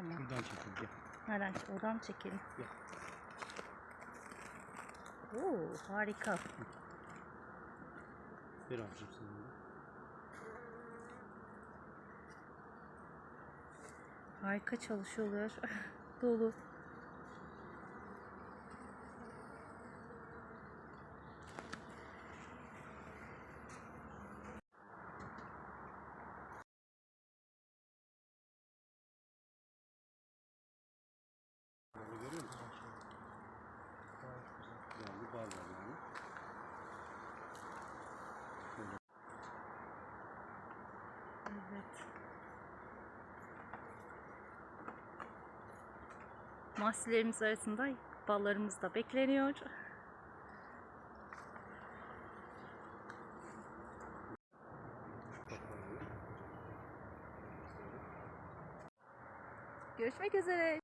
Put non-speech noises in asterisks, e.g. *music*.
Tamam. Şuradan çekin gel. Nereden? Oradan çekelim? Gel. Oo, harika. Ver abicim sen bunu. Harika çalışıyorlar. *laughs* Dolu. Mahsullerimiz arasında ballarımız da bekleniyor. Görüşmek üzere.